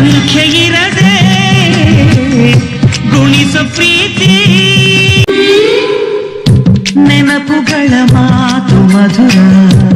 ಸಂಖ್ಯೆ ಇರದೆ ಗುಣಿಸ ಪ್ರೀತಿ. ನೆನಪುಗಳ ಮಾತು ಮಧುರ.